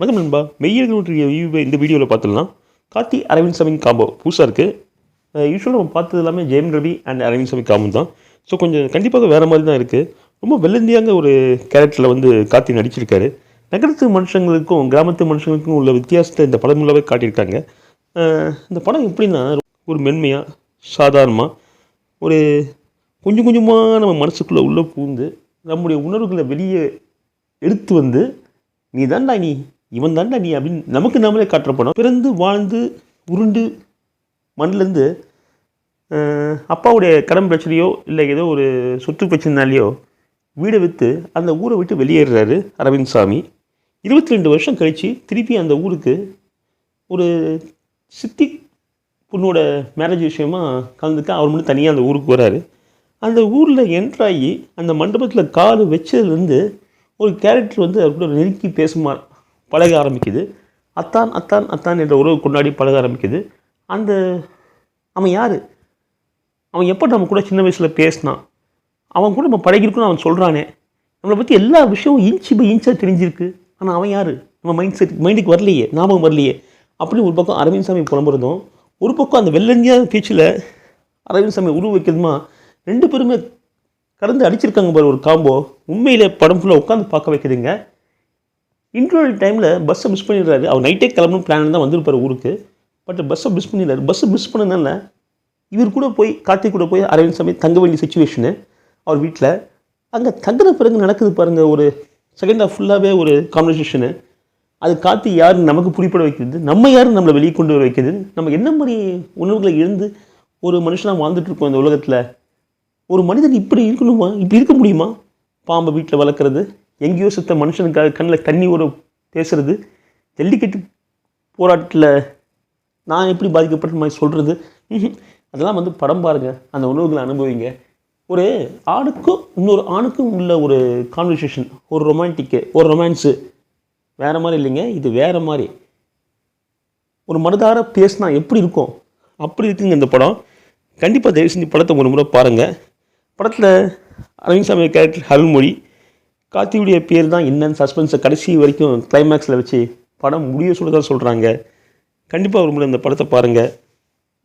வணக்கம் நண்பா. மெய்யர்களுடைய வியூவை இந்த வீடியோவில் பார்த்துடலாம். கார்த்தி அரவிந்த் சாமி காம்போ புதுசாக இருக்குது யூஸ்வலாக நம்ம பார்த்தது எல்லாமே ஜெயம் ரவி அண்ட் அரவிந்த் சாமி காம்போ தான். ஸோ கொஞ்சம் கண்டிப்பாக வேறு மாதிரி தான் இருக்குது ரொம்ப வெள்ளந்தியாங்க ஒரு கேரக்டரில் வந்து கார்த்தி நடிச்சிருக்காரு. நகரத்து மனுஷங்களுக்கும் கிராமத்து மனுஷங்களுக்கும் உள்ள வித்தியாசத்தை இந்த படம் மூலமாக காட்டியிருக்காங்க. இந்த படம் எப்படின்னா ஒரு மென்மையாக சாதாரணமாக ஒரு கொஞ்சம் கொஞ்சமாக நம்ம மனசுக்குள்ளே உள்ளே பூந்து நம்முடைய உணர்வுகளை வெளியே எடுத்து வந்து நீ தான்டா நீ இவன் தாண்டா நீ அப்படின்னு நமக்கு நாமளே காட்டுறப்படும் பிறந்து வாழ்ந்து உருண்டு மண்ணிலேருந்து அப்பாவுடைய கடன் பிரச்சனையோ இல்லை ஏதோ ஒரு சொத்து பிரச்சனைனாலேயோ வீடை விற்று அந்த ஊரை விட்டு வெளியேறுறாரு அரவிந்த் சாமி. இருபத்தி ரெண்டு வருஷம் கழித்து திருப்பி அந்த ஊருக்கு ஒரு சித்தி பொண்ணோட மேரேஜ் விஷயமா கலந்துக்க அவர் மட்டும் தனியாக அந்த ஊருக்கு வராரு. அந்த ஊரில் என்ட்ராகி அந்த மண்டபத்தில் கால் வச்சதுலேருந்து ஒரு கேரக்டர் வந்து அவர் கூட நெருக்கி பேசுமார் பழக ஆரம்பிக்குது. அத்தான் அத்தான் அத்தான் என்ற உறவு கொண்டாடி பழக ஆரம்பிக்குது. அந்த அவன் யார்? அவன் எப்போ நம்ம கூட சின்ன வயசில் பேசினான் அவன் கூட நம்ம பழகிருக்குன்னு அவன் சொல்கிறானே நம்மளை பற்றி எல்லா விஷயமும் இன்ச்சு பை இன்ச்சாக தெரிஞ்சிருக்கு. ஆனால் அவன் யார்? நம்ம மைண்ட் செட் மைண்டுக்கு வரலையே ஞாபகம் வரலையே. அப்படின்னு ஒரு பக்கம் அரவிந்த் சாமி புலம்புறதும் ஒரு பக்கம் அந்த வெள்ளந்தியான பேச்சில் அரவிந்த் சாமி உருவ வைக்கிறதுமா ரெண்டு பேருமே கலந்து அடிச்சிருக்காங்க பாரு ஒரு காம்போ. உண்மையில் படம் ஃபுல்லாக உட்காந்து பார்க்க வைக்குதுங்க. இன்டர்வல் டைமில் பஸ்ஸை மிஸ் பண்ணிடுறாரு. அவர் நைட்டே கிளம்பணும் பிளான் தான் வந்திருப்பார் ஊருக்கு. பட் பஸ்ஸை மிஸ் பண்ணிடுறாரு. பஸ்ஸை மிஸ் பண்ணனால இவர் கூட போய் கார்த்திக் கூட போய் அரவிந்த் சாமி தங்க வேண்டிய சுச்சுவேஷனு அவர் வீட்டில் அங்கே தங்குற பிறகு நடக்குது பாருங்கள் ஒரு செகண்ட் ஹாஃப் ஃபுல்லாகவே ஒரு கான்வர்சேஷனு அது காற்று யாருன்னு நமக்கு புரிப்பட வைக்கிறது நம்ம யாரும் நம்மளை வெளியே கொண்டு வர வைக்கிறது. நம்ம என்ன மாதிரி உணர்வுகளை இழந்து ஒரு மனுஷனாக வாழ்ந்துட்டு இருக்கோம் இந்த உலகத்தில்? ஒரு மனிதன் இப்படி இருக்கணுமா? இப்படி இருக்க முடியுமா? பாம்பை வீட்டில் வளர்க்குறது எங்கேயோ சுத்த மனுஷனுக்காக கண்ணில் தண்ணி ஒரு பேசுகிறது ஜல்லிக்கட்டு போராட்டத்தில் நான் எப்படி பாதிக்கப்பட்ட மாதிரி சொல்கிறது அதெல்லாம் வந்து படம் பாருங்கள் அந்த உணவுகளை அனுபவிங்க. ஒரு ஆணுக்கும் இன்னொரு ஆணுக்கும் உள்ள ஒரு கான்வர்சேஷன் ஒரு ரொமான்டிக்கு ஒரு ரொமான்ஸு வேறு மாதிரி இல்லைங்க. இது வேறு மாதிரி. ஒரு மனதார பேசினா எப்படி இருக்கும்? அப்படி இருக்குங்க இந்த படம். கண்டிப்பாக தயவு செஞ்சு படத்தை ஒரு முறை பாருங்கள் படத்தில் அரவிந்த் சாமி கேரக்டர் அருள்மொழி கார்த்தியுடைய பேர் தான் என்னன்னு சஸ்பென்ஸை கடைசி வரைக்கும் கிளைமேக்ஸில் வச்சு படம் முடிய சொல்ல தான் சொல்கிறாங்க கண்டிப்பாக ஒரு முறை இந்த படத்தை பாருங்கள்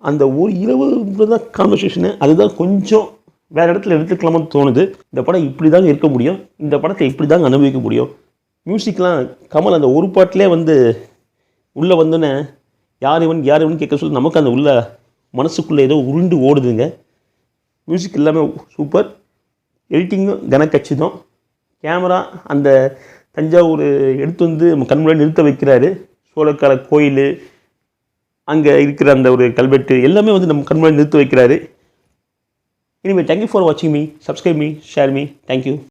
அந்த ஒரு இரவு தான் கான்வர்சேஷனு அதுதான் கொஞ்சம் வேறு இடத்துல எடுத்துக்கலாமான்னு தோணுது. இந்த படம் இப்படி தாங்க இருக்க முடியும். இந்த படத்தை இப்படி தாங்க அனுபவிக்க முடியும். மியூசிக்லாம் கமல் அந்த ஒரு பாட்டிலே வந்து உள்ளே வந்தோன்னே யார் இவன் யார் இவன் கேட்க சொல்லி நமக்கு அந்த உள்ள மனசுக்குள்ளே ஏதோ உருண்டு ஓடுதுங்க. மியூசிக் எல்லாமே சூப்பர் எடிட்டிங்கும் கனக்கச்சிதம் கேமரா அந்த தஞ்சாவூர் எடுத்து வந்து நம்ம கண் முன்னாடி நிறுத்த வைக்கிறாரு. சோழக்கார கோயில் அங்கே இருக்கிற அந்த ஒரு கல்வெட்டு எல்லாமே வந்து நம்ம கண் முன்னாடி நிறுத்த வைக்கிறாரு. இனிமேல் தேங்க்யூ ஃபார் வாட்சிங் me subscribe me share me thank you